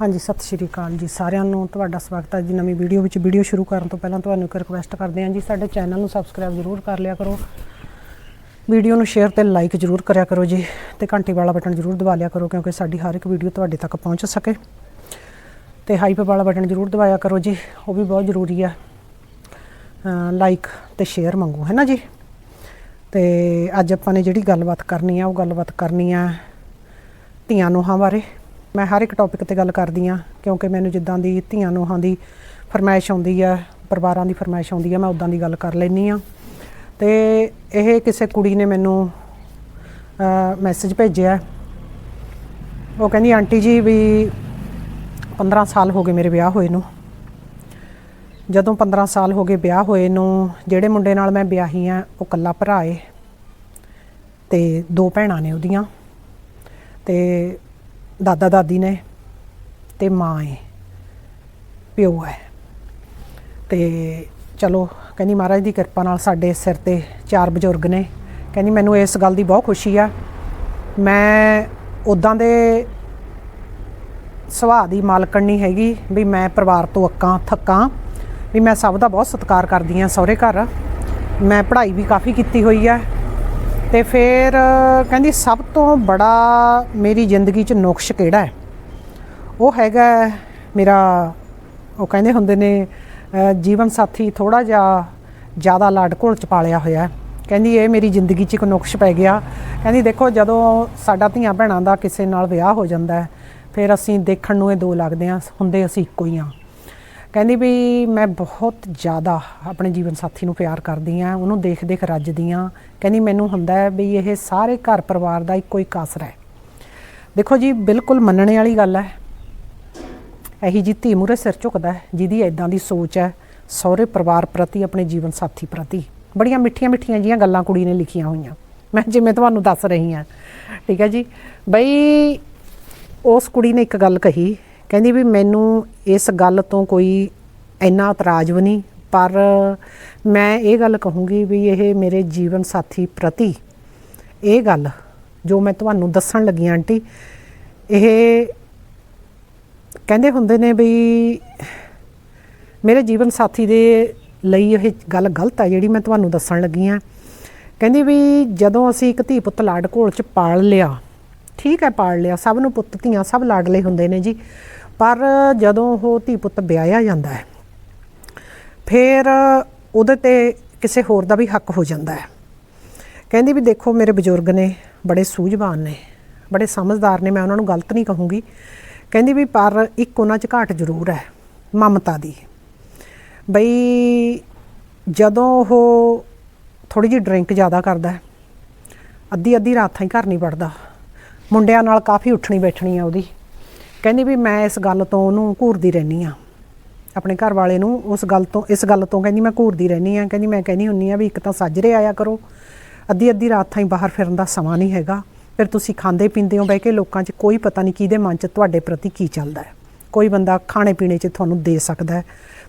ਹਾਂਜੀ, ਸਤਿ ਸ਼੍ਰੀ ਅਕਾਲ ਜੀ ਸਾਰਿਆਂ ਨੂੰ। ਤੁਹਾਡਾ ਸਵਾਗਤ ਹੈ ਜੀ ਨਵੀਂ ਵੀਡੀਓ ਵਿੱਚ। ਵੀਡੀਓ ਸ਼ੁਰੂ ਕਰਨ ਤੋਂ ਪਹਿਲਾਂ ਤੁਹਾਨੂੰ ਇੱਕ ਰਿਕੁਐਸਟ ਕਰਦੇ ਹਾਂ ਜੀ, ਸਾਡੇ ਚੈਨਲ ਨੂੰ ਸਬਸਕ੍ਰਾਈਬ ਜ਼ਰੂਰ ਕਰ ਲਿਆ ਕਰੋ। ਵੀਡੀਓ ਨੂੰ ਸ਼ੇਅਰ ਤੇ ਲਾਈਕ ਜ਼ਰੂਰ ਕਰਿਆ ਕਰੋ ਜੀ ਤੇ ਘੰਟੀ ਵਾਲਾ ਬਟਨ ਜ਼ਰੂਰ ਦਬਾ ਲਿਆ ਕਰੋ ਕਿਉਂਕਿ ਸਾਡੀ ਹਰ ਇੱਕ ਵੀਡੀਓ ਤੁਹਾਡੇ ਤੱਕ ਪਹੁੰਚ ਸਕੇ। ਤੇ ਹਾਈਪ ਵਾਲਾ ਬਟਨ ਜ਼ਰੂਰ ਦਬਾਇਆ ਕਰੋ ਜੀ, ਉਹ ਵੀ ਬਹੁਤ ਜ਼ਰੂਰੀ ਹੈ। ਲਾਈਕ ਤੇ ਸ਼ੇਅਰ ਮੰਗੋ, ਹੈ ਨਾ ਜੀ? ਤੇ ਅੱਜ ਆਪਾਂ ਨੇ ਜਿਹੜੀ ਗੱਲਬਾਤ ਕਰਨੀ ਆ ਉਹ ਗੱਲਬਾਤ ਕਰਨੀ ਆ ਧੀਆਂ ਨੂੰਹਾਂ ਬਾਰੇ। ਮੈਂ ਹਰ ਇੱਕ ਟੌਪਿਕ ਤੇ ਗੱਲ ਕਰਦੀ ਆ ਕਿਉਂਕਿ ਮੈਨੂੰ ਜਿੱਦਾਂ ਦੀ ਧੀਆਂ ਨੂੰਹਾਂ ਦੀ ਫਰਮਾਇਸ਼ ਆਉਂਦੀ ਆ ਪਰਿਵਾਰਾਂ ਦੀ ਫਰਮਾਇਸ਼ ਆਉਂਦੀ ਆ ਮੈਂ ਉਦਾਂ ਦੀ ਗੱਲ ਕਰ ਲੈਣੀ ਆ ਤੇ ਇਹ ਕਿਸੇ ਕੁੜੀ ਨੇ ਮੈਨੂੰ ਮੈਸੇਜ ਭੇਜਿਆ। ਉਹ ਕਹਿੰਦੀ, ਆਂਟੀ ਜੀ, ਵੀ 15 ਸਾਲ ਹੋ ਗਏ ਮੇਰੇ ਵਿਆਹ ਹੋਏ ਨੂੰ। ਜਦੋਂ 15 ਸਾਲ ਹੋ ਗਏ ਵਿਆਹ ਹੋਏ ਨੂੰ, ਜਿਹੜੇ ਮੁੰਡੇ ਨਾਲ ਮੈਂ ਵਿਆਹੀ ਆ ਉਹ ਕੱਲਾ ਭਰਾ ਏ ਤੇ ਦੋ ਭੈਣਾਂ ਨੇ ਉਹਦੀਆਂ। ਤੇ ਦਾਦਾ ਦਾਦੀ ਨੇ ਤੇ ਮਾਂ ਏ, ਪਿਓ ਹੈ। ਤੇ ਚਲੋ, ਕਹਿੰਦੀ ਮਹਾਰਾਜ ਦੀ ਕਿਰਪਾ ਨਾਲ ਸਾਡੇ ਸਿਰ ਤੇ ਚਾਰ ਬਜ਼ੁਰਗ ਨੇ। ਕਹਿੰਦੀ ਮੈਨੂੰ ਇਸ ਗੱਲ ਦੀ ਬਹੁਤ ਖੁਸ਼ੀ ਆ। ਮੈਂ ਉਦਾਂ ਦੇ ਸੁਭਾਅ ਦੀ ਮਾਲਕਣ ਨਹੀਂ ਹੈਗੀ ਵੀ ਮੈਂ ਪਰਿਵਾਰ ਤੋਂ ਅੱਕਾਂ, ਥੱਕਾਂ, ਵੀ ਮੈਂ ਸਭ ਦਾ ਬਹੁਤ ਸਤਿਕਾਰ ਕਰਦੀ ਆ ਸਹੁਰੇ ਘਰ। ਮੈਂ ਪੜ੍ਹਾਈ ਵੀ ਕਾਫੀ ਕੀਤੀ ਹੋਈ ਆ। ਤੇ ਫਿਰ ਕਹਿੰਦੀ ਸਭ ਤੋਂ ਬੜਾ ਮੇਰੀ ਜ਼ਿੰਦਗੀ 'ਚ ਨੁਕਸ਼ ਕਿਹੜਾ ਹੈ? ਉਹ ਹੈਗਾ ਮੇਰਾ, ਉਹ ਕਹਿੰਦੇ ਹੁੰਦੇ ਨੇ ਜੀਵਨ ਸਾਥੀ ਥੋੜਾ ਜਿਹਾ ਜ਼ਿਆਦਾ ਲਾਡ ਘੋਲ ਚ ਪਾਲਿਆ ਹੋਇਆ ਕਹਿੰਦੀ ਇਹ ਮੇਰੀ ਜ਼ਿੰਦਗੀ 'ਚ ਇੱਕ ਨੁਕਸ਼ ਪੈ ਗਿਆ। ਕਹਿੰਦੀ ਦੇਖੋ, ਜਦੋਂ ਸਾਡਾ ਧੀਆਂ ਭੈਣਾਂ ਦਾ ਕਿਸੇ ਨਾਲ ਵਿਆਹ ਹੋ ਜਾਂਦਾ ਫਿਰ ਅਸੀਂ ਦੇਖਣ ਨੂੰ ਇਹ ਦੋ ਲੱਗਦੇ ਆ ਹੁੰਦੇ ਅਸੀਂ ਇੱਕੋ ਹੀ ਆ ਕਹਿੰਦੀ ਵੀ ਮੈਂ ਬਹੁਤ ਜ਼ਿਆਦਾ ਆਪਣੇ ਜੀਵਨ ਸਾਥੀ ਨੂੰ ਪਿਆਰ ਕਰਦੀ ਆ ਉਹਨੂੰ ਦੇਖ ਦੇਖ ਰੱਜਦੀ ਆ ਕਹਿੰਦੀ ਮੈਨੂੰ ਹੁੰਦਾ ਹੈ ਵੀ ਇਹ ਸਾਰੇ ਘਰ ਪਰਿਵਾਰ ਦਾ ਇੱਕੋ ਇੱਕ ਕਾਸਰ ਹੈ। ਦੇਖੋ ਜੀ, ਬਿਲਕੁਲ ਮੰਨਣੇ ਵਾਲੀ ਗੱਲ ਹੈ। ਇਹੀ ਜੀ ਧੀ ਮੂਰੇ ਸਿਰ ਝੁਕਦਾ ਜਿਹਦੀ ਐਦਾਂ ਦੀ ਸੋਚ ਹੈ, ਸਹੁਰੇ ਪਰਿਵਾਰ ਪ੍ਰਤੀ, ਆਪਣੇ ਜੀਵਨ ਸਾਥੀ ਪ੍ਰਤੀ। ਬੜੀਆਂ ਮਿੱਠੀਆਂ ਮਿੱਠੀਆਂ ਜੀਆਂ ਗੱਲਾਂ ਕੁੜੀ ਨੇ ਲਿਖੀਆਂ ਹੋਈਆਂ। ਮੈਂ ਜਿਵੇਂ ਤੁਹਾਨੂੰ ਦੱਸ ਰਹੀ ਹਾਂ। ਠੀਕ ਹੈ ਜੀ? ਬਈ ਉਸ ਕੁੜੀ ਨੇ ਇੱਕ ਗੱਲ ਕਹੀ, ਕਹਿੰਦੀ ਵੀ ਮੈਨੂੰ ਇਸ ਗੱਲ ਤੋਂ ਕੋਈ ਇੰਨਾ ਇਤਰਾਜ਼ ਵੀ ਨਹੀਂ, ਪਰ ਮੈਂ ਇਹ ਗੱਲ ਕਹੂੰਗੀ ਵੀ ਇਹ ਮੇਰੇ ਜੀਵਨ ਸਾਥੀ ਪ੍ਰਤੀ ਇਹ ਗੱਲ ਜੋ ਮੈਂ ਤੁਹਾਨੂੰ ਦੱਸਣ ਲੱਗੀ ਹਾਂ ਆਂਟੀ, ਇਹ ਕਹਿੰਦੇ ਹੁੰਦੇ ਨੇ ਵੀ ਮੇਰੇ ਜੀਵਨ ਸਾਥੀ ਦੇ ਲਈ ਇਹ ਗੱਲ ਗਲਤ ਹੈ ਜਿਹੜੀ ਮੈਂ ਤੁਹਾਨੂੰ ਦੱਸਣ ਲੱਗੀ ਆ ਕਹਿੰਦੀ ਵੀ ਜਦੋਂ ਅਸੀਂ ਇੱਕ ਧੀ ਪੁੱਤ ਲਾਡ ਘੋਲ ਚ ਪਾਲ ਲਿਆ, ਠੀਕ ਹੈ ਪਾਲ ਲਿਆ, ਸਭ ਨੂੰ ਪੁੱਤ ਧੀਆਂ ਸਭ ਲਾਡਲੇ ਹੁੰਦੇ ਨੇ ਜੀ, ਪਰ ਜਦੋਂ ਉਹ ਧੀ ਪੁੱਤ ਵਿਆਹਿਆ ਜਾਂਦਾ ਹੈ ਫਿਰ ਉਹਦੇ ਤੇ ਕਿਸੇ ਹੋਰ ਦਾ ਵੀ ਹੱਕ ਹੋ ਜਾਂਦਾ ਹੈ। ਕਹਿੰਦੀ ਵੀ ਦੇਖੋ ਮੇਰੇ ਬਜ਼ੁਰਗ ਨੇ ਬੜੇ ਸੂਝਵਾਨ ਨੇ, ਬੜੇ ਸਮਝਦਾਰ ਨੇ, ਮੈਂ ਉਹਨਾਂ ਨੂੰ ਗਲਤ ਨਹੀਂ ਕਹੂੰਗੀ। ਕਹਿੰਦੀ ਵੀ ਪਰ ਇੱਕ ਉਹਨਾਂ 'ਚ ਘਾਟ ਜ਼ਰੂਰ ਹੈ, ਮਮਤਾ ਦੀ। ਬਈ ਜਦੋਂ ਉਹ ਥੋੜੀ ਜਿਹੀ ਡਰਿੰਕ ਜ਼ਿਆਦਾ ਕਰਦਾ ਹੈ, ਅੱਧੀ ਅੱਧੀ ਰਾਤ ਹੀ ਘਰ ਨਹੀਂ ਵੜਦਾ, ਮੁੰਡਿਆਂ ਨਾਲ ਕਾਫੀ ਉੱਠਣੀ ਬੈਠਣੀ ਆ ਉਹਦੀ। ਕਹਿੰਦੀ ਵੀ ਮੈਂ ਇਸ ਗੱਲ ਤੋਂ ਉਹਨੂੰ ਘੂਰਦੀ ਰਹਿਨੀ ਆ ਆਪਣੇ ਘਰ ਵਾਲੇ ਨੂੰ ਉਸ ਗੱਲ ਤੋਂ, ਇਸ ਗੱਲ ਤੋਂ ਕਹਿੰਦੀ, ਮੈਂ ਘੂਰਦੀ ਰਹਿਨੀ ਆ ਕਹਿੰਦੀ, ਮੈਂ ਕਹਿੰਦੀ ਹੁੰਨੀ ਆ ਵੀ ਇੱਕ ਤਾਂ ਸਾਜਰੇ ਆਇਆ ਕਰੋ। ਅੱਧੀ ਅੱਧੀ ਰਾਤ ਥਾਈਂ ਬਾਹਰ ਫਿਰਨ ਦਾ ਸਮਾਂ ਨਹੀਂ ਹੈਗਾ। ਫਿਰ ਤੁਸੀਂ ਖਾਂਦੇ ਪੀਂਦੇ ਹੋ ਬਹਿ ਕੇ ਲੋਕਾਂ 'ਚ ਕੋਈ ਪਤਾ ਨਹੀਂ ਕਿਹਦੇ ਮਨ 'ਚ ਤੁਹਾਡੇ ਪ੍ਰਤੀ ਕੀ ਚੱਲਦਾ ਹੈ। ਕੋਈ ਬੰਦਾ ਖਾਣੇ ਪੀਣੇ 'ਚ ਤੁਹਾਨੂੰ ਦੇ ਸਕਦਾ ਹੈ।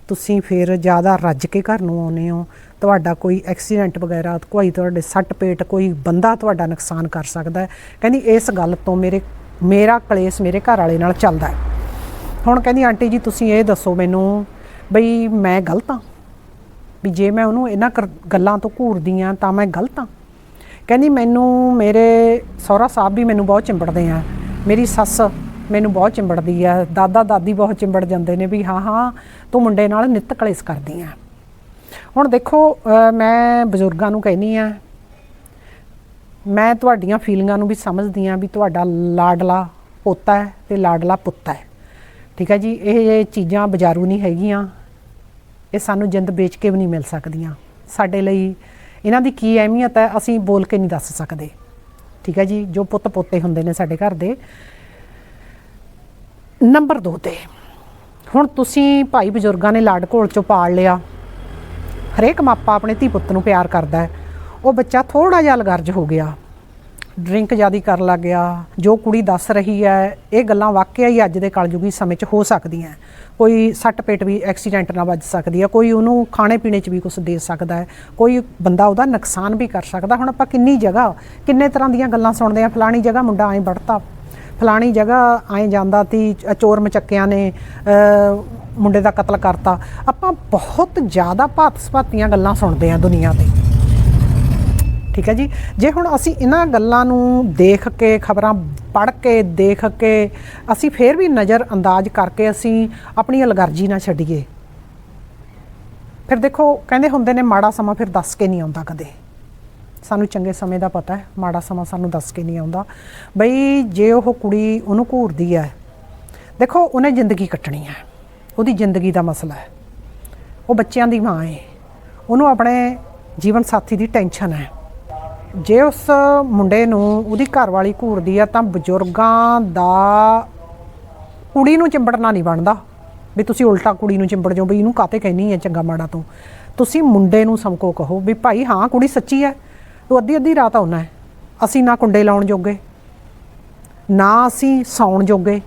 ਤੁਸੀਂ ਫਿਰ ਜ਼ਿਆਦਾ ਰੱਜ ਕੇ ਘਰ ਨੂੰ ਆਉਨੇ ਹੋ। ਤੁਹਾਡਾ ਕੋਈ ਐਕਸੀਡੈਂਟ ਵਗੈਰਾ, ਕੋਈ ਤੁਹਾਡੇ ਸੱਟ ਪੇਟ, ਕੋਈ ਬੰਦਾ ਤੁਹਾਡਾ ਨੁਕਸਾਨ ਕਰ ਸਕਦਾ ਹੈ। ਕਹਿੰਦੀ, ਇਸ ਗੱਲ ਤੋਂ ਮੇਰੇ, ਮੇਰਾ ਕਲੇਸ਼ ਮੇਰੇ ਘਰ ਵਾਲੇ ਨਾਲ ਚੱਲਦਾ ਹੈ। ਹੁਣ ਕਹਿੰਦੀ, ਆਂਟੀ ਜੀ, ਤੁਸੀਂ ਇਹ ਦੱਸੋ ਮੈਨੂੰ ਬਈ ਮੈਂ ਗਲਤ ਹਾਂ ਵੀ ਜੇ ਮੈਂ ਉਹਨੂੰ ਇਹਨਾਂ ਕਰ- ਗੱਲਾਂ ਤੋਂ ਘੂਰਦੀ ਆ ਤਾਂ ਮੈਂ ਗਲਤ ਹਾਂ ਕਹਿੰਦੀ, ਮੈਨੂੰ ਮੇਰੇ ਸਹੁਰਾ ਸਾਹਿਬ ਵੀ ਮੈਨੂੰ ਬਹੁਤ ਚਿੰਬੜਦੇ ਆ। ਮੇਰੀ ਸੱਸ ਮੈਨੂੰ ਬਹੁਤ ਚਿੰਬੜਦੀ ਆ। ਦਾਦਾ, ਦਾਦੀ ਬਹੁਤ ਚਿੰਬੜ ਜਾਂਦੇ ਨੇ ਵੀ ਹਾਂ ਹਾਂ, ਤੂੰ ਮੁੰਡੇ ਨਾਲ ਨਿੱਤ ਕਲੇਸ਼ ਕਰਦੀ ਆ। ਹੁਣ ਦੇਖੋ ਮੈਂ ਬਜ਼ੁਰਗਾਂ ਨੂੰ ਕਹਿਨੀ ਆ, ਮੈਂ ਤੁਹਾਡੀਆਂ ਫੀਲਿੰਗਾਂ ਨੂੰ ਵੀ ਸਮਝਦੀ ਆ ਵੀ ਤੁਹਾਡਾ ਲਾਡਲਾ ਪੋਤਾ ਹੈ ਤੇ ਲਾਡਲਾ ਪੁੱਤ ਹੈ। ਠੀਕ ਹੈ ਜੀ, ਇਹ ਚੀਜ਼ਾਂ ਬਾਜ਼ਾਰੂ ਨਹੀਂ ਹੈਗੀਆਂ। ਇਹ ਸਾਨੂੰ ਜਿੰਦ ਵੇਚ ਕੇ ਵੀ ਨਹੀਂ ਮਿਲ ਸਕਦੀਆਂ। ਸਾਡੇ ਲਈ ਇਹਨਾਂ ਦੀ ਕੀ ਅਹਿਮੀਅਤ ਹੈ, ਅਸੀਂ ਬੋਲ ਕੇ ਨਹੀਂ ਦੱਸ ਸਕਦੇ। ਠੀਕ ਹੈ ਜੀ, ਜੋ ਪੁੱਤ ਪੋਤੇ ਹੁੰਦੇ ਨੇ ਸਾਡੇ ਘਰ ਦੇ। ਨੰਬਰ 2 ਤੇ, ਹੁਣ ਤੁਸੀਂ ਭਾਈ ਬਜ਼ੁਰਗਾਂ ਨੇ ਲਾਡ ਘੋਲ ਚੋਂ ਪਾਲ ਲਿਆ। ਹਰੇਕ ਮਾਪਾ ਆਪਣੇ ਧੀ ਪੁੱਤ ਨੂੰ ਪਿਆਰ ਕਰਦਾ ਹੈ। ਉਹ ਬੱਚਾ ਥੋੜਾ ਜਿਹਾ ਲਗਰਜ ਹੋ ਗਿਆ। ਡਰਿੰਕ ਜਿਆਦੀ ਕਰਨ ਲੱਗ ਗਿਆ, ਜੋ ਕੁੜੀ ਦੱਸ ਰਹੀ ਹੈ, ਇਹ ਗੱਲਾਂ ਵਾਕਿਆ ਹੀ ਅੱਜ ਦੇ ਕਲਯੁਗੀ ਸਮੇਂ 'ਚ ਹੋ ਸਕਦੀਆਂ। ਕੋਈ ਸੱਟ ਪੇਟ ਵੀ ਐਕਸੀਡੈਂਟ ਨਾਲ ਵੱਜ ਸਕਦੀ ਹੈ, ਕੋਈ ਉਹਨੂੰ ਖਾਣੇ ਪੀਣੇ 'ਚ ਵੀ ਕੁਝ ਦੇ ਸਕਦਾ ਹੈ, ਕੋਈ ਬੰਦਾ ਉਹਦਾ ਨੁਕਸਾਨ ਵੀ ਕਰ ਸਕਦਾ। ਹੁਣ ਆਪਾਂ ਕਿੰਨੀ ਜਗ੍ਹਾ, ਕਿੰਨੇ ਤਰ੍ਹਾਂ ਦੀਆਂ ਗੱਲਾਂ ਸੁਣਦੇ ਆ ਫਲਾਣੀ ਜਗ੍ਹਾ ਮੁੰਡਾ ਐਂ ਵੜਤਾ, ਫਲਾਣੀ ਜਗ੍ਹਾ ਐਂ ਜਾਂਦਾ ਤੀ ਚ- ਚੋਰ ਮਚੱਕਿਆਂ ਨੇ ਮੁੰਡੇ ਦਾ ਕਤਲ ਕਰਤਾ। ਆਪਾਂ ਬਹੁਤ ਜ਼ਿਆਦਾ ਭਾਤ ਸਭਾਤੀਆਂ ਗੱਲਾਂ ਸੁਣਦੇ ਆ ਦੁਨੀਆ ਤੇ। ਠੀਕ ਹੈ ਜੀ। ਜੇ ਹੁਣ ਅਸੀਂ ਇਹਨਾਂ ਗੱਲਾਂ ਨੂੰ ਦੇਖ ਕੇ, ਖਬਰਾਂ ਪੜ੍ਹ ਕੇ, ਦੇਖ ਕੇ ਅਸੀਂ ਫੇਰ ਵੀ ਨਜ਼ਰ ਅੰਦਾਜ਼ ਕਰਕੇ ਅਸੀਂ ਆਪਣੀ ਅਲਗਰਜੀ ਨਾ ਛੱਡੀਏ। ਫਿਰ ਦੇਖੋ, ਕਹਿੰਦੇ ਹੁੰਦੇ ਨੇ, ਮਾੜਾ ਸਮਾਂ ਫਿਰ ਦੱਸ ਕੇ ਨਹੀਂ ਆਉਂਦਾ ਕਦੇ। ਸਾਨੂੰ ਚੰਗੇ ਸਮੇਂ ਦਾ ਪਤਾ ਹੈ, ਮਾੜਾ ਸਮਾਂ ਸਾਨੂੰ ਦੱਸ ਕੇ ਨਹੀਂ ਆਉਂਦਾ। ਬਈ, ਜੇ ਉਹ ਕੁੜੀ ਉਹਨੂੰ ਘੂਰਦੀ ਹੈ, ਦੇਖੋ, ਉਹਨੇ ਜ਼ਿੰਦਗੀ ਕੱਟਣੀ ਹੈ। ਉਹਦੀ ਜ਼ਿੰਦਗੀ ਦਾ ਮਸਲਾ ਹੈ। ਉਹ ਬੱਚਿਆਂ ਦੀ ਮਾਂ ਹੈ। ਉਹਨੂੰ ਆਪਣੇ ਜੀਵਨ ਸਾਥੀ ਦੀ ਟੈਨਸ਼ਨ ਹੈ। ਜੇ ਉਸ ਮੁੰਡੇ ਨੂੰ, ਉਹਦੀ ਘਰ ਵਾਲੀ ਘੂਰਦੀ ਆ, ਤਾਂ ਬਜ਼ੁਰਗਾਂ ਦਾ ਕੁੜੀ ਨੂੰ ਚਿੰਬੜਨਾ ਨਹੀਂ ਬਣਦਾ। ਵੀ ਤੁਸੀਂ ਉਲਟਾ ਕੁੜੀ ਨੂੰ ਚਿੰਬੜ ਜਾਓ, ਵੀ ਇਹਨੂੰ ਕਾਤੇ ਕਹਿਨੀ ਹੈ ਚੰਗਾ ਮਾੜਾ ਤੋਂ? ਤੁਸੀਂ ਮੁੰਡੇ ਨੂੰ ਸਮਕੋ ਕਹੋ ਵੀ ਭਾਈ, ਹਾਂ, ਕੁੜੀ ਸੱਚੀ ਹੈ ਤੂੰ ਅੱਧੀ ਅੱਧੀ ਰਾਤ ਆਉਣਾ ਹੈ ਅਸੀਂ ਨਾ ਕੁੰਡੇ ਲਾਉਣ ਜੋਗੇ, ਨਾ ਅਸੀਂ ਸੌਣ ਜੋਗੇ।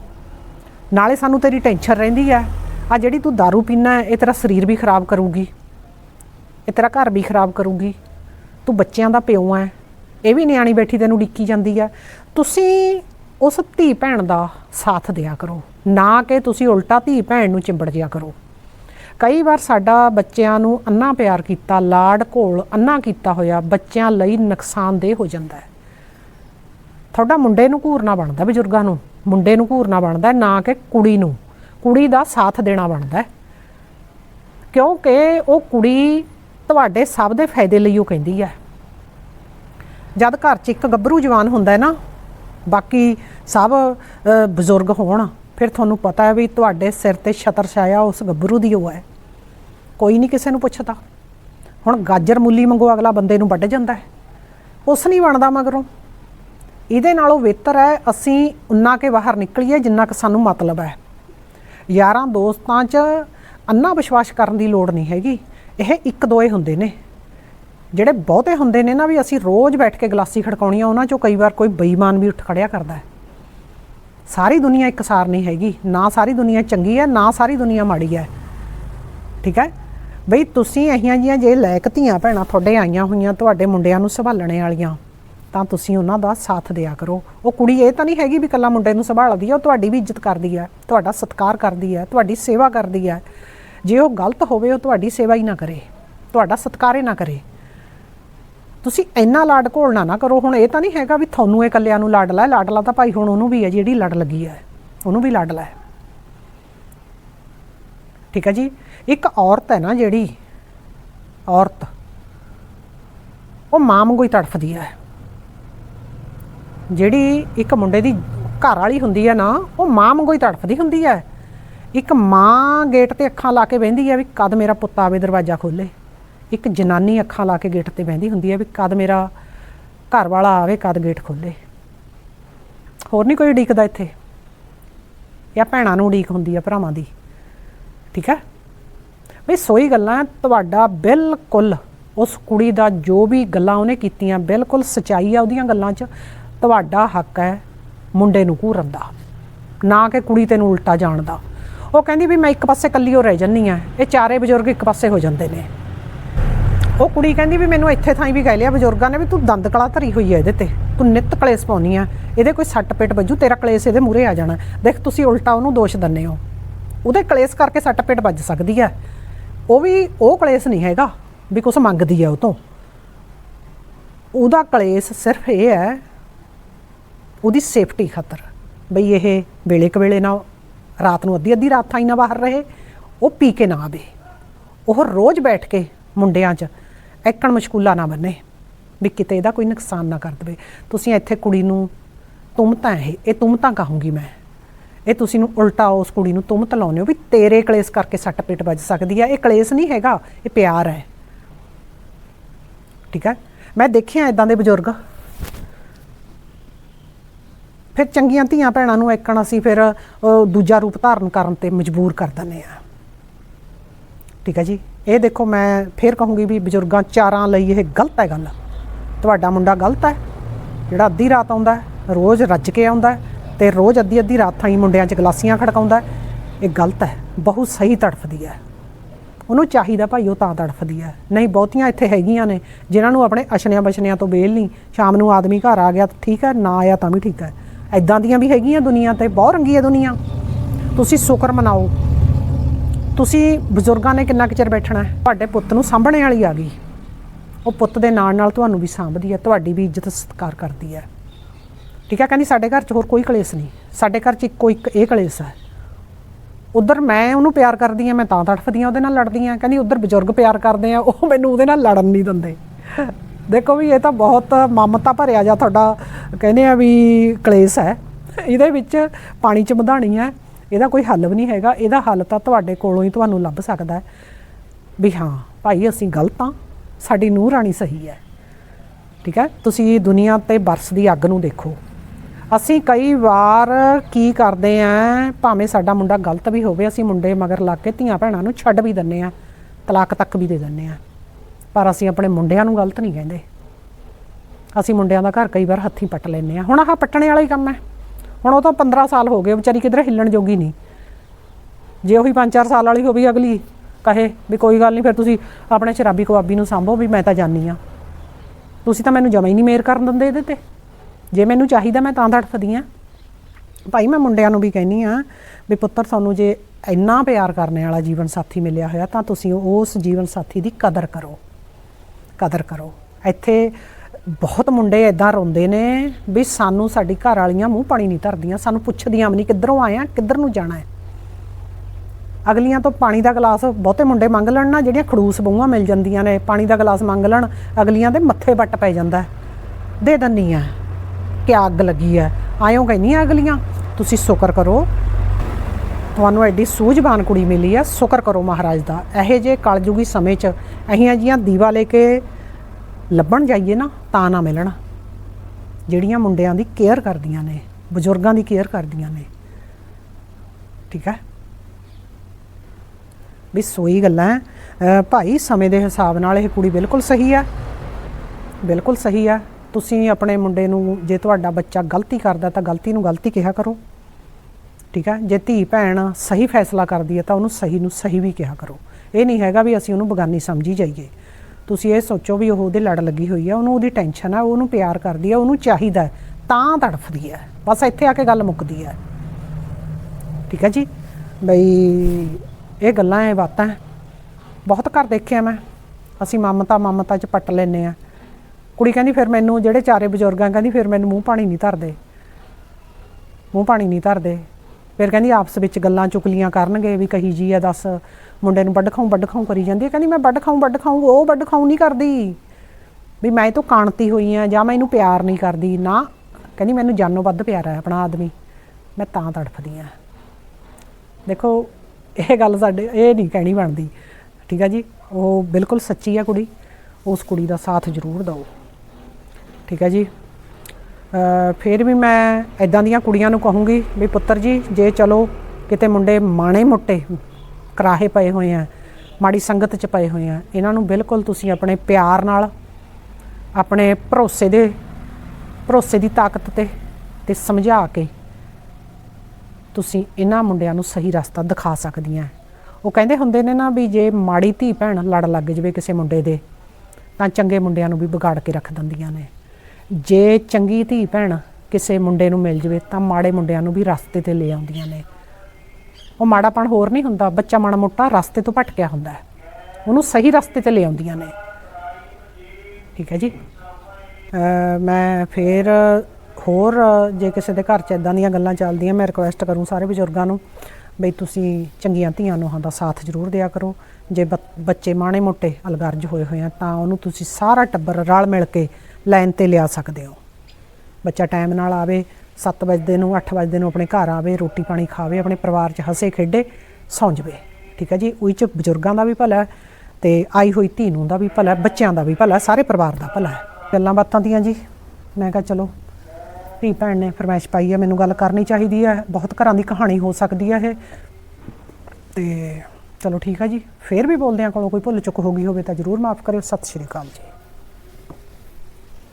ਨਾਲੇ ਸਾਨੂੰ ਤੇਰੀ ਟੈਨਸ਼ਨ ਰਹਿੰਦੀ ਹੈ ਆ ਜਿਹੜੀ ਤੂੰ दारू ਪੀਣਾ ਹੈ ਇਹ ਤੇਰਾ ਸਰੀਰ ਵੀ ਖਰਾਬ ਕਰੂਗੀ। ਇਹ ਤੇਰਾ ਘਰ ਵੀ ਖਰਾਬ ਕਰੂਗੀ। ਤੂੰ ਬੱਚਿਆਂ ਦਾ ਪਿਓ ਹੈ ਇਹ ਵੀ ਨਿਆਣੀ ਬੈਠੀ ਤੈਨੂੰ ਡਿੱਕੀ ਜਾਂਦੀ ਹੈ ਤੁਸੀਂ ਉਸ ਧੀ ਭੈਣ ਦਾ ਸਾਥ ਦਿਆ ਕਰੋ। ਨਾ ਕਿ ਤੁਸੀਂ ਉਲਟਾ ਧੀ ਭੈਣ ਨੂੰ ਚਿੰਬੜ ਜਿਆ ਕਰੋ। ਕਈ ਵਾਰ ਸਾਡਾ ਬੱਚਿਆਂ ਨੂੰ ਅੰਨਾ ਪਿਆਰ ਕੀਤਾ, ਲਾਡ ਘੋਲ ਅੰਨਾ ਕੀਤਾ ਹੋਇਆ ਬੱਚਿਆਂ ਲਈ ਨੁਕਸਾਨਦੇਹ ਹੋ ਜਾਂਦਾ ਹੈ। ਤੁਹਾਡਾ ਮੁੰਡੇ ਨੂੰ ਘੂਰਨਾ ਬਣਦਾ ਬਜ਼ੁਰਗਾਂ ਨੂੰ। ਮੁੰਡੇ ਨੂੰ ਘੂਰਨਾ ਬਣਦਾ ਨਾ ਕਿ ਕੁੜੀ ਨੂੰ। ਕੁੜੀ ਦਾ ਸਾਥ ਦੇਣਾ ਬਣਦਾ ਕਿਉਂਕਿ ਉਹ ਕੁੜੀ ਤੁਹਾਡੇ ਸਭ ਦੇ ਫਾਇਦੇ ਲਈ ਉਹ ਕਹਿੰਦੀ ਹੈ। ਜਦ ਘਰ 'ਚ ਇੱਕ ਗੱਭਰੂ ਜਵਾਨ ਹੁੰਦਾ ਹੈ ਨਾ, ਬਾਕੀ ਸਭ ਬਜ਼ੁਰਗ ਹੋਣ, ਫਿਰ ਤੁਹਾਨੂੰ ਪਤਾ ਹੈ ਵੀ ਤੁਹਾਡੇ ਸਿਰ ਤੇ ਛਤਰ ਛਾਇਆ ਉਸ ਗੱਭਰੂ ਦੀ ਉਹ ਹੈ। ਕੋਈ ਨਹੀਂ ਕਿਸੇ ਨੂੰ ਪੁੱਛਦਾ। ਹੁਣ ਗਾਜਰ ਮੁੱਲੀ ਮੰਗੋ ਅਗਲਾ ਬੰਦੇ ਨੂੰ ਵੱਢ ਜਾਂਦਾ ਹੈ। ਉਸ ਨਹੀਂ ਬਣਦਾ ਮਗਰੋਂ। ਇਹਦੇ ਨਾਲੋਂ ਬਿਹਤਰ ਹੈ, ਅਸੀਂ ਉਨਾ ਕੇ ਬਾਹਰ ਨਿਕਲੀਏ ਜਿੰਨਾ ਕਿ ਸਾਨੂੰ ਮਤਲਬ ਹੈ। ਯਾਰਾਂ ਦੋਸਤਾਂ 'ਚ ਅੰਨਾ ਵਿਸ਼ਵਾਸ ਕਰਨ ਦੀ ਲੋੜ ਨਹੀਂ ਹੈਗੀ। ਇਹ ਇੱਕ ਦੋਏ ਹੁੰਦੇ ਨੇ। ਜਿਹੜੇ ਬਹੁਤੇ ਹੁੰਦੇ ਨੇ ਨਾ ਵੀ ਅਸੀਂ ਰੋਜ਼ ਬੈਠ ਕੇ ਗਲਾਸੀ ਖੜਕਾਉਣੀ ਆ, ਉਹਨਾਂ 'ਚੋਂ ਕਈ ਵਾਰ ਕੋਈ ਬੇਈਮਾਨ ਵੀ ਉੱਠ ਖੜਿਆ ਕਰਦਾ ਹੈ। ਸਾਰੀ ਦੁਨੀਆ ਇੱਕਸਾਰ ਨਹੀਂ ਹੈਗੀ, ਨਾ ਸਾਰੀ ਦੁਨੀਆ ਚੰਗੀ ਹੈ, ਨਾ ਸਾਰੀ ਦੁਨੀਆ ਮਾੜੀ ਹੈ। ਠੀਕ ਹੈ? ਬਈ ਤੁਸੀਂ ਅਹੀਆਂ ਜੀਆਂ ਜੇ ਲਾਇਕ ਧੀਆਂ ਭੈਣਾਂ ਤੁਹਾਡੇ ਆਈਆਂ ਹੋਈਆਂ, ਤੁਹਾਡੇ ਮੁੰਡਿਆਂ ਨੂੰ ਸੰਭਾਲਣੇ ਵਾਲੀਆਂ, ਤਾਂ ਤੁਸੀਂ ਉਹਨਾਂ ਦਾ ਸਾਥ ਦਿਆ ਕਰੋ। ਉਹ ਕੁੜੀ ਇਹ ਤਾਂ ਨਹੀਂ ਹੈਗੀ ਵੀ ਕੱਲਾ ਮੁੰਡੇ ਨੂੰ ਸੰਭਾਲਦੀ ਹੈ ਉਹ ਤੁਹਾਡੀ ਵੀ ਇੱਜ਼ਤ ਕਰਦੀ ਹੈ ਤੁਹਾਡਾ ਸਤਿਕਾਰ ਕਰਦੀ ਹੈ ਤੁਹਾਡੀ ਸੇਵਾ ਕਰਦੀ ਹੈ ਜੇ ਉਹ ਗਲਤ ਹੋਵੇ, ਉਹ ਤੁਹਾਡੀ ਸੇਵਾ ਹੀ ਨਾ ਕਰੇ, ਤੁਹਾਡਾ ਸਤਿਕਾਰ ਹੀ ਨਾ ਕਰੇ। ਤੁਸੀਂ ਇੰਨਾ ਲਾਡ ਘੋਲਣਾ ਨਾ ਕਰੋ। ਹੁਣ ਇਹ ਤਾਂ ਨਹੀਂ ਹੈਗਾ ਵੀ ਤੁਹਾਨੂੰ ਇਹ ਕੱਲਿਆਂ ਨੂੰ ਲਾਡਲਾ ਹੈ ਲਾਡਲਾ ਤਾਂ ਭਾਈ ਹੁਣ ਉਹਨੂੰ ਵੀ ਹੈ, ਜਿਹੜੀ ਲੜ ਲੱਗੀ ਹੈ, ਉਹਨੂੰ ਵੀ ਲਾਡਲਾ ਹੈ ਠੀਕ ਹੈ ਜੀ? ਇੱਕ ਔਰਤ ਹੈ ਨਾ ਜਿਹੜੀ, ਔਰਤ, ਉਹ ਮਾਂ ਵਾਂਗੂ ਹੀ ਤੜਫਦੀ ਹੈ। ਜਿਹੜੀ ਇੱਕ ਮੁੰਡੇ ਦੀ ਘਰ ਵਾਲੀ ਹੁੰਦੀ ਹੈ ਨਾ, ਉਹ ਮਾਂ ਵਾਂਗੂ ਹੀ ਤੜਫਦੀ ਹੁੰਦੀ ਹੈ। ਇੱਕ ਮਾਂ ਗੇਟ ਤੇ ਅੱਖਾਂ ਲਾ ਕੇ ਬਹਿੰਦੀ ਹੈ ਵੀ ਕਦ ਮੇਰਾ ਪੁੱਤ ਆਵੇ ਦਰਵਾਜ਼ਾ ਖੋਲੇ। ਇੱਕ ਜਨਾਨੀ ਅੱਖਾਂ ਲਾ ਕੇ ਗੇਟ ਤੇ ਬਹਿੰਦੀ ਹੁੰਦੀ ਹੈ ਵੀ ਕਦ ਮੇਰਾ ਘਰ ਵਾਲਾ ਆਵੇ, ਕਦ ਗੇਟ ਖੋਲੇ। ਹੋਰ ਨਹੀਂ ਕੋਈ ਉਡੀਕਦਾ ਇੱਥੇ? ਜਾਂ ਭੈਣਾਂ ਨੂੰ ਉਡੀਕ ਹੁੰਦੀ ਹੈ ਭਰਾਵਾਂ ਦੀ? ਠੀਕ ਹੈ ਵੀ ਸੋਈ ਗੱਲਾਂ ਤੁਹਾਡਾ ਬਿਲਕੁਲ ਉਸ ਕੁੜੀ ਦਾ ਜੋ ਵੀ ਗੱਲਾਂ ਉਹਨੇ ਕੀਤੀਆਂ, ਬਿਲਕੁਲ ਸਚਾਈ ਆ ਉਹਦੀਆਂ ਗੱਲਾਂ 'ਚ। ਤੁਹਾਡਾ ਹੱਕ ਹੈ ਮੁੰਡੇ ਨੂੰ ਘੂਰਨ ਦਾ, ਨਾ ਕਿ ਕੁੜੀ ਤੈਨੂੰ ਉਲਟਾ ਜਾਣ ਦਾ ਉਹ ਕਹਿੰਦੀ ਵੀ ਮੈਂ ਇੱਕ ਪਾਸੇ ਇਕੱਲੀ ਹੋ ਰਹਿ ਜੰਨੀ ਆ ਇਹ ਚਾਰੇ ਬਜ਼ੁਰਗ ਇੱਕ ਪਾਸੇ ਹੋ ਜਾਂਦੇ ਨੇ। ਉਹ ਕੁੜੀ ਕਹਿੰਦੀ ਵੀ ਮੈਨੂੰ ਇੱਥੇ ਥਾਈ ਵੀ ਕਹਿ ਲਿਆ ਬਜ਼ੁਰਗਾਂ ਨੇ ਵੀ ਤੂੰ ਦੰਦ ਕਲਾ ਧਰੀ ਹੋਈ ਹੈ ਇਹਦੇ ਤੇ। ਤੂੰ ਨਿੱਤ ਕਲੇਸ਼ ਪਾਉਣੀ ਆ। ਇਹਦੇ ਕੋਈ ਸੱਟ ਪੇਟ ਵੱਜੂ, ਤੇਰਾ ਕਲੇਸ਼ ਇਹਦੇ ਮੂਹਰੇ ਆ ਜਾਣਾ। ਦੇਖ, ਤੁਸੀਂ ਉਲਟਾ ਉਹਨੂੰ ਦੋਸ਼ ਦਿੰਦੇ ਹੋ। ਉਹਦੇ ਕਲੇਸ਼ ਕਰਕੇ ਸੱਟ ਪੇਟ ਵੱਜ ਸਕਦੀ ਹੈ ਉਹ ਵੀ, ਉਹ ਕਲੇਸ਼ ਨਹੀਂ ਹੈਗਾ, ਵੀ ਕੁਛ ਮੰਗਦੀ ਹੈ ਉਹ ਤੋਂ। ਉਹਦਾ ਕਲੇਸ਼ ਸਿਰਫ ਇਹ ਹੈ, ਉਹਦੀ ਸੇਫਟੀ ਖਾਤਰ। ਬਈ ਇਹ ਵੇਲੇ ਕਵੇਲੇ ਨਾ ਰਾਤ ਨੂੰ ਅੱਧੀ ਅੱਧੀ ਰਾਤ ਥਾਈ ਨਾ ਬਾਹਰ ਰਹੇ, ਉਹ ਪੀ ਕੇ ਨਾ ਆਵੇ ਉਹ ਰੋਜ਼ ਬੈਠ ਕੇ ਮੁੰਡਿਆਂ 'ਚ ਐਕਣ ਮਸ਼ਕੂਲਾ ਨਾ ਬੰਨੇ ਵੀ ਕਿਤੇ ਇਹਦਾ ਕੋਈ ਨੁਕਸਾਨ ਨਾ ਕਰ ਦੇਵੇ। ਤੁਸੀਂ ਇੱਥੇ ਕੁੜੀ ਨੂੰ ਤੁਮਤਾਂ ਇਹ ਇਹ ਤੁਮਤਾਂ ਕਹੂੰਗੀ ਮੈਂ। ਇਹ ਤੁਸੀਂ ਨੂੰ ਉਲਟਾ ਉਸ ਕੁੜੀ ਨੂੰ ਤੁਮਤ ਲਾਉਂਦੇ ਹੋ ਵੀ ਤੇਰੇ ਕਲੇਸ਼ ਕਰਕੇ ਸੱਟ ਪੇਟ ਵੱਜ ਸਕਦੀ ਹੈ ਇਹ ਕਲੇਸ਼ ਨਹੀਂ ਹੈਗਾ, ਇਹ ਪਿਆਰ ਹੈ। ਠੀਕ ਹੈ? ਮੈਂ ਦੇਖਿਆ ਇਦਾਂ ਦੇ ਬਜ਼ੁਰਗ। ਫਿਰ ਚੰਗੀਆਂ ਧੀਆਂ ਭੈਣਾਂ ਨੂੰ ਐਕਣ ਅਸੀਂ ਫਿਰ ਦੂਜਾ ਰੂਪ ਧਾਰਨ ਕਰਨ ਤੇ ਮਜਬੂਰ ਕਰ ਦਿੰਦੇ ਆ ਠੀਕ ਹੈ ਜੀ? ਇਹ ਦੇਖੋ ਮੈਂ ਫਿਰ ਕਹੂੰਗੀ ਵੀ ਬਜ਼ੁਰਗਾਂ ਚਾਰਾਂ ਲਈ ਇਹ ਗਲਤ ਹੈ ਗੱਲ। ਤੁਹਾਡਾ ਮੁੰਡਾ ਗਲਤ ਹੈ, ਜਿਹੜਾ ਅੱਧੀ ਰਾਤ ਆਉਂਦਾ ਰੋਜ਼ ਰੱਜ ਕੇ ਆਉਂਦਾ ਹੈ ਤੇ ਰੋਜ਼ ਅੱਧੀ ਅੱਧੀ ਰਾਤ ਥਾਈ ਮੁੰਡਿਆਂ 'ਚ ਗਲਾਸੀਆਂ ਖੜਕਾਉਂਦਾ ਇਹ ਗਲਤ ਹੈ ਬਹੁਤ ਸਹੀ ਤੜਫਦੀ ਹੈ। ਉਹਨੂੰ ਚਾਹੀਦਾ ਭਾਈ ਉਹ ਤਾਂ ਤੜਫਦੀ ਹੈ। ਨਹੀਂ, ਬਹੁਤੀਆਂ ਇੱਥੇ ਹੈਗੀਆਂ ਨੇ, ਜਿਨ੍ਹਾਂ ਨੂੰ ਆਪਣੇ ਅਸ਼ਨਿਆਂ ਬਸ਼ਨਿਆਂ ਤੋਂ ਬੇਲ ਨਹੀਂ, ਸ਼ਾਮ ਨੂੰ ਆਦਮੀ ਘਰ ਆ ਗਿਆ ਠੀਕ ਹੈ, ਨਾ ਆਇਆ ਤਾਂ ਵੀ ਠੀਕ ਹੈ। ਐਦਾਂ ਦੀਆਂ ਵੀ ਹੈਗੀਆਂ ਦੁਨੀਆ ਤੇ, ਬਹੁਤ ਰੰਗੀ ਹੈ ਦੁਨੀਆ। ਤੁਸੀਂ ਸ਼ੁਕਰ ਮਨਾਓ। ਤੁਸੀਂ ਬਜ਼ੁਰਗਾਂ ਨੇ ਕਿੰਨਾ ਕੁ ਚਿਰ ਬੈਠਣਾ ਹੈ? ਤੁਹਾਡੇ ਪੁੱਤ ਨੂੰ ਸਾਂਭਣੇ ਵਾਲੀ ਆ ਗਈ। ਉਹ ਪੁੱਤ ਦੇ ਨਾਲ ਨਾਲ ਤੁਹਾਨੂੰ ਵੀ ਸਾਂਭਦੀ ਹੈ, ਤੁਹਾਡੀ ਵੀ ਇੱਜ਼ਤ ਸਤਿਕਾਰ ਕਰਦੀ ਹੈ। ਠੀਕ ਹੈ, ਕਹਿੰਦੀ ਸਾਡੇ ਘਰ 'ਚ ਹੋਰ ਕੋਈ ਕਲੇਸ਼ ਨਹੀਂ। ਸਾਡੇ ਘਰ 'ਚ ਇੱਕੋ ਇੱਕ ਇਹ ਕਲੇਸ਼ ਹੈ। ਉਧਰ ਮੈਂ ਉਹਨੂੰ ਪਿਆਰ ਕਰਦੀ ਆ ਮੈਂ ਤਾਂ ਤੜਫਦੀ ਆ ਉਹਦੇ ਨਾਲ ਲੜਦੀ ਆ ਕਹਿੰਦੀ ਉਧਰ ਬਜ਼ੁਰਗ ਪਿਆਰ ਕਰਦੇ ਆ, ਉਹ ਮੈਨੂੰ ਉਹਦੇ ਨਾਲ ਲੜਨ ਨਹੀਂ ਦਿੰਦੇ। ਦੇਖੋ ਵੀ ਇਹ ਤਾਂ ਬਹੁਤ ਮਮਤਾ ਭਰਿਆ ਜਾਂ ਤੁਹਾਡਾ ਕਹਿੰਦੇ ਆ ਵੀ ਕਲੇਸ਼ ਹੈ। ਇਹਦੇ ਵਿੱਚ ਪਾਣੀ ਚ ਮਧਾਣੀ ਹੈ, ਇਹਦਾ ਕੋਈ ਹੱਲ ਵੀ ਨਹੀਂ ਹੈਗਾ, ਇਹਦਾ ਹੱਲ ਤਾਂ ਤੁਹਾਡੇ ਕੋਲੋਂ ਹੀ ਤੁਹਾਨੂੰ ਲੱਭ ਸਕਦਾ ਹੈ। ਵੀ ਹਾਂ, ਭਾਈ ਅਸੀਂ ਗਲਤ ਆ ਸਾਡੀ ਨੂੰਹ ਰਾਣੀ ਸਹੀ ਹੈ। ਠੀਕ ਹੈ, ਤੁਸੀਂ ਦੁਨੀਆ ਤੇ ਬਰਸਦੀ ਅੱਗ ਨੂੰ ਦੇਖੋ। ਅਸੀਂ ਕਈ ਵਾਰ ਕੀ ਕਰਦੇ ਆਂ, ਭਾਵੇਂ ਸਾਡਾ ਮੁੰਡਾ ਗਲਤ ਵੀ ਹੋਵੇ, ਅਸੀਂ ਮੁੰਡੇ ਮਗਰ ਲੱਗ ਕੇ ਧੀਆਂ ਭੈਣਾਂ ਨੂੰ ਛੱਡ ਵੀ ਦਿੰਨੇ ਆ, ਤਲਾਕ ਤੱਕ ਵੀ ਦੇ ਦਿੰਨੇ ਆ। ਪਰ ਅਸੀਂ ਆਪਣੇ ਮੁੰਡਿਆਂ ਨੂੰ ਗਲਤ ਨਹੀਂ ਕਹਿੰਦੇ। ਅਸੀਂ ਮੁੰਡਿਆਂ ਦਾ ਘਰ ਕਈ ਵਾਰ ਹੱਥੀਂ ਪੱਟ ਲੈਨੇ ਆ ਹੁਣ ਆਹ ਪੱਟਣੇ ਵਾਲਾ ਹੀ ਕੰਮ ਹੈ। ਹੁਣ ਉਹ ਤਾਂ 15 ਸਾਲ ਹੋ ਗਏ, ਵਿਚਾਰੀ ਕਿਧਰੇ ਹਿੱਲਣ ਜੋਗੀ ਨਹੀਂ। ਜੇ ਉਹੀ 5-4 ਸਾਲ ਵਾਲੀ ਹੋਵੇ, ਅਗਲੀ ਕਹੇ ਵੀ ਕੋਈ ਗੱਲ ਨਹੀਂ, ਫਿਰ ਤੁਸੀਂ ਆਪਣੇ ਸ਼ਰਾਬੀ ਕਬਾਬੀ ਨੂੰ ਸੰਭੋ ਵੀ ਮੈਂ ਤਾਂ ਜਾਣੀ ਆ ਤੁਸੀਂ ਤਾਂ ਮੈਨੂੰ ਜਮਾ ਹੀ ਨਹੀਂ ਮੇਰ ਕਰਨ ਦਿੰਦੇ ਇਹਦੇ ਤੇ। ਜੇ ਮੈਨੂੰ ਚਾਹੀਦਾ ਮੈਂ ਤਾਂ ਤੜਫਦੀ ਆ ਭਾਈ, ਮੈਂ ਮੁੰਡਿਆਂ ਨੂੰ ਵੀ ਕਹਿੰਨੀ ਆ ਵੀ ਪੁੱਤਰ, ਤੁਹਾਨੂੰ ਜੇ ਇੰਨਾ ਪਿਆਰ ਕਰਨ ਵਾਲਾ ਜੀਵਨ ਸਾਥੀ ਮਿਲਿਆ ਹੋਇਆ, ਤਾਂ ਤੁਸੀਂ ਉਸ ਜੀਵਨ ਸਾਥੀ ਦੀ ਕਦਰ ਕਰੋ। ਕਦਰ ਕਰੋ। ਇੱਥੇ ਬਹੁਤ ਮੁੰਡੇ ਇਦਾਂ ਰੋਂਦੇ ਨੇ ਵੀ ਸਾਨੂੰ ਸਾਡੀ ਘਰ ਵਾਲੀਆਂ ਮੂੰਹ ਪਾਣੀ ਨਹੀਂ ਧਰਦੀਆਂ, ਸਾਨੂੰ ਪੁੱਛਦੀਆਂ ਵੀ ਨਹੀਂ ਕਿੱਧਰੋਂ ਆਇਆ ਕਿੱਧਰ ਨੂੰ ਜਾਣਾ ਹੈ। ਅਗਲੀਆਂ ਤੋਂ ਪਾਣੀ ਦਾ ਗਲਾਸ ਬਹੁਤੇ ਮੁੰਡੇ ਮੰਗ ਲੈਣ ਨਾ, ਜਿਹੜੀਆਂ ਖੜੂਸ ਬਹੂਆਂ ਮਿਲ ਜਾਂਦੀਆਂ ਨੇ, ਪਾਣੀ ਦਾ ਗਲਾਸ ਮੰਗ ਲੈਣ, ਅਗਲੀਆਂ ਦੇ ਮੱਥੇ ਵੱਟ ਪੈ ਜਾਂਦਾ ਦੇ ਦਿੰਨੀ ਆ ਕਿ ਅੱਗ ਲੱਗੀ ਆ ਆਇਓ ਕਹਿੰਦੀਆਂ ਅਗਲੀਆਂ, ਤੁਸੀਂ ਸ਼ੁਕਰ ਕਰੋ ਤੁਹਾਨੂੰ ਐਡੀ ਸੂਝਵਾਨ ਕੁੜੀ ਮਿਲੀ ਆ, ਸ਼ੁਕਰ ਕਰੋ ਮਹਾਰਾਜ ਦਾ। ਇਹੋ ਜੇ ਕਲਯੁਗੀ ਸਮੇਂ 'ਚ ਅਹੀਆਂ ਜੀਆਂ ਦੀਵਾ ਲੈ ਕੇ ਲੱਭਣ ਜਾਈਏ ਨਾ, ਤਾਂ ਨਾ ਮਿਲਣ। ਜਿਹੜੀਆਂ ਮੁੰਡਿਆਂ ਦੀ ਕੇਅਰ ਕਰਦੀਆਂ ਨੇ, ਬਜ਼ੁਰਗਾਂ ਦੀ ਕੇਅਰ ਕਰਦੀਆਂ ਨੇ। ਠੀਕ ਹੈ? ਵੀ ਸੋਈ ਗੱਲਾਂ ਭਾਈ, ਸਮੇਂ ਦੇ ਹਿਸਾਬ ਨਾਲ ਇਹ ਕੁੜੀ ਬਿਲਕੁਲ ਸਹੀ ਹੈ ਬਿਲਕੁਲ ਸਹੀ ਹੈ ਤੁਸੀਂ ਆਪਣੇ ਮੁੰਡੇ ਨੂੰ, ਜੇ ਤੁਹਾਡਾ ਬੱਚਾ ਗਲਤੀ ਕਰਦਾ ਤਾਂ ਗਲਤੀ ਨੂੰ ਗਲਤੀ ਕਿਹਾ ਕਰੋ। ਠੀਕ ਹੈ ਜੇ ਧੀ ਭੈਣ ਸਹੀ ਫੈਸਲਾ ਕਰਦੀ ਹੈ ਤਾਂ ਉਹਨੂੰ ਸਹੀ ਨੂੰ ਸਹੀ ਵੀ ਕਿਹਾ ਕਰੋ। ਇਹ ਨਹੀਂ ਹੈਗਾ ਵੀ ਅਸੀਂ ਉਹਨੂੰ ਬਗਾਨੀ ਸਮਝੀ ਜਾਈਏ। ਤੁਸੀਂ ਇਹ ਸੋਚੋ ਵੀ ਉਹ ਉਹਦੇ ਲੜ ਲੱਗੀ ਹੋਈ ਹੈ ਉਹਨੂੰ ਉਹਦੀ ਟੈਨਸ਼ਨ ਹੈ ਉਹਨੂੰ ਪਿਆਰ ਕਰਦੀ ਹੈ ਉਹਨੂੰ ਚਾਹੀਦਾ ਤਾਂ ਤੜਫਦੀ ਹੈ। ਬਸ ਇੱਥੇ ਆ ਕੇ ਗੱਲ ਮੁੱਕਦੀ ਹੈ। ਠੀਕ ਹੈ ਜੀ? ਬਈ ਇਹ ਗੱਲਾਂ, ਇਹ ਬਾਤਾਂ ਬਹੁਤ ਘਰ ਦੇਖਿਆ ਮੈਂ। ਅਸੀਂ ਮਮਤਾ ਮਮਤਾ ਚ ਪੱਟ ਲੈਨੇ ਆ ਕੁੜੀ ਕਹਿੰਦੀ, ਫਿਰ ਮੈਨੂੰ ਜਿਹੜੇ ਚਾਰੇ ਬਜ਼ੁਰਗਾਂ ਕਹਿੰਦੀ, ਫਿਰ ਮੈਨੂੰ ਮੂੰਹ ਪਾਣੀ ਨਹੀਂ ਧਰਦੇ। ਮੂੰਹ ਪਾਣੀ ਨਹੀਂ ਧਰਦੇ। ਫਿਰ ਕਹਿੰਦੀ ਆਪਸ ਵਿੱਚ ਗੱਲਾਂ ਚੁਕਲੀਆਂ ਕਰਨਗੇ ਵੀ ਕਹੀ ਜੀ ਆ ਦੱਸ। ਮੁੰਡੇ ਨੂੰ ਵੱਢ ਖਾਉਂ ਵੱਢ ਖਾਉਂ ਕਰੀ ਜਾਂਦੀ ਹੈ ਕਹਿੰਦੀ ਮੈਂ ਵੱਢ ਖਾਉ ਵੱਢ ਖਾਉ ਉਹ ਵੱਢ ਖਾਉ ਨਹੀਂ ਕਰਦੀ। ਵੀ ਮੈਂ ਇਹ ਤੋਂ ਕਾਣਤੀ ਹੋਈ ਆ ਜਾਂ ਮੈਂ ਇਹਨੂੰ ਪਿਆਰ ਨਹੀਂ ਕਰਦੀ। ਨਾ, ਕਹਿੰਦੀ ਮੈਨੂੰ ਜਾਨੋਂ ਵੱਧ ਪਿਆਰ ਹੈ ਆਪਣਾ ਆਦਮੀ। ਮੈਂ ਤਾਂ ਤੜਫਦੀ ਆ। ਦੇਖੋ, ਇਹ ਗੱਲ ਸਾਡੇ, ਇਹ ਨਹੀਂ ਕਹਿਣੀ ਬਣਦੀ। ਠੀਕ ਆ ਜੀ? ਉਹ ਬਿਲਕੁਲ ਸੱਚੀ ਆ ਕੁੜੀ। ਉਸ ਕੁੜੀ ਦਾ ਸਾਥ ਜ਼ਰੂਰ ਦਿਓ। ਠੀਕ ਆ ਜੀ? ਫਿਰ ਵੀ ਮੈਂ ਇਦਾਂ ਦੀਆਂ ਕੁੜੀਆਂ ਨੂੰ ਕਹੂੰਗੀ ਵੀ ਪੁੱਤਰ ਜੀ, ਜੇ ਚਲੋ ਕਿਤੇ ਮੁੰਡੇ ਮਾਣੇ ਮੋਟੇ ਕਰਾਹੇ ਪਏ ਹੋਏ ਆ, ਮਾੜੀ ਸੰਗਤ 'ਚ ਪਏ ਹੋਏ ਆ, ਇਹਨਾਂ ਨੂੰ ਬਿਲਕੁਲ ਤੁਸੀਂ ਆਪਣੇ ਪਿਆਰ ਨਾਲ, ਆਪਣੇ ਭਰੋਸੇ ਦੇ, ਭਰੋਸੇ ਦੀ ਤਾਕਤ ਤੇ ਤੇ ਸਮਝਾ ਕੇ ਤੁਸੀਂ ਇਹਨਾਂ ਮੁੰਡਿਆਂ ਨੂੰ ਸਹੀ ਰਸਤਾ ਦਿਖਾ ਸਕਦੀਆਂ। ਉਹ ਕਹਿੰਦੇ ਹੁੰਦੇ ਨੇ ਨਾ ਵੀ ਜੇ ਮਾੜੀ ਧੀ ਭੈਣ ਲੜ ਲੱਗ ਜਵੇ ਕਿਸੇ ਮੁੰਡੇ ਦੇ, ਤਾਂ ਚੰਗੇ ਮੁੰਡਿਆਂ ਨੂੰ ਵੀ ਵਿਗਾੜ ਕੇ ਰੱਖ ਦਿੰਦੀਆਂ ਨੇ। ਜੇ ਚੰਗੀ ਧੀ ਭੈਣ ਕਿਸੇ ਮੁੰਡੇ ਨੂੰ ਮਿਲ ਜਵੇ ਤਾਂ ਮਾੜੇ ਮੁੰਡਿਆਂ ਨੂੰ ਵੀ ਰਸਤੇ ਤੇ ਲੈ ਆਉਂਦੀਆਂ ਨੇ। ਉਹ ਮਾੜਾਪਣ ਹੋਰ ਨਹੀਂ ਹੁੰਦਾ, ਬੱਚਾ ਮਾੜਾ ਮੋਟਾ ਰਸਤੇ ਤੋਂ ਭਟਕਿਆ ਹੁੰਦਾ ਹੈ। ਉਹਨੂੰ ਸਹੀ ਰਸਤੇ ਤੇ ਲੈ ਆਉਂਦੀਆਂ ਨੇ। ਠੀਕ ਹੈ ਜੀ। ਮੈਂ ਫਿਰ ਹੋਰ ਜੇ ਕਿਸੇ ਦੇ ਘਰ 'ਚ ਇਦਾਂ ਦੀਆਂ ਗੱਲਾਂ ਚੱਲਦੀਆਂ, ਮੈਂ ਰਿਕੁਐਸਟ ਕਰੂੰ ਸਾਰੇ ਬਜ਼ੁਰਗਾਂ ਨੂੰ ਬਈ ਤੁਸੀਂ ਚੰਗੀਆਂ ਧੀਆਂ ਨੂੰਹਾਂ ਦਾ ਸਾਥ ਜ਼ਰੂਰ ਦਿਆ ਕਰੋ। ਜੇ ਬੱਚ- ਬੱਚੇ ਮਾਣੇ ਮੋਟੇ ਅਲਗਰਜ ਹੋਏ ਹੋਏ ਆ ਤਾਂ ਉਹਨੂੰ ਤੁਸੀਂ ਸਾਰਾ ਟੱਬਰ ਰਲ ਮਿਲ ਕੇ ਲਾਈਨ ਤੇ ਲਿਆ ਸਕਦੇ ਹੋ। ਬੱਚਾ ਟਾਈਮ ਨਾਲ ਆਵੇ 7 ਵਜੇ ਨੂੰ 8 ਵਜੇ ਨੂੰ ਆਪਣੇ ਘਰ ਆਵੇ, ਰੋਟੀ ਪਾਣੀ ਖਾਵੇ, ਆਪਣੇ ਪਰਿਵਾਰ 'ਚ ਹੱਸੇ, ਖੇਡੇ, ਸੌਂ ਜਾਵੇ। ਠੀਕ ਹੈ ਜੀ? ਉਹੀ 'ਚ ਬਜ਼ੁਰਗਾਂ ਦਾ ਵੀ ਭਲਾ ਹੈ ਤੇ ਆਈ ਹੋਈ ਧੀ ਨੂੰ ਦਾ ਵੀ ਭਲਾ ਬੱਚਿਆਂ ਦਾ ਵੀ ਭਲਾ ਸਾਰੇ ਪਰਿਵਾਰ ਦਾ ਭਲਾ ਗੱਲਾਂ ਬਾਤਾਂ ਦੀਆਂ ਜੀ। ਮੈਂ ਕਿਹਾ ਚਲੋ, ਧੀ ਭੈਣ ਨੇ ਫਰਮਾਇਸ਼ ਪਾਈ ਹੈ, ਮੈਨੂੰ ਗੱਲ ਕਰਨੀ ਚਾਹੀਦੀ ਹੈ, ਬਹੁਤ ਘਰਾਂ ਦੀ ਕਹਾਣੀ ਹੋ ਸਕਦੀ ਹੈ ਇਹ। ਤੇ ਚਲੋ ਠੀਕ ਹੈ ਜੀ, ਫੇਰ ਵੀ ਬੋਲਦੇ ਆ ਕੋਲੋਂ ਕੋਈ ਭੁੱਲ ਚੁੱਕ ਹੋ ਗਈ ਹੋਵੇ ਤਾਂ ਜਰੂਰ ਮਾਫ ਕਰਿਓ। ਸਤਿ ਸ਼੍ਰੀ ਅਕਾਲ ਜੀ।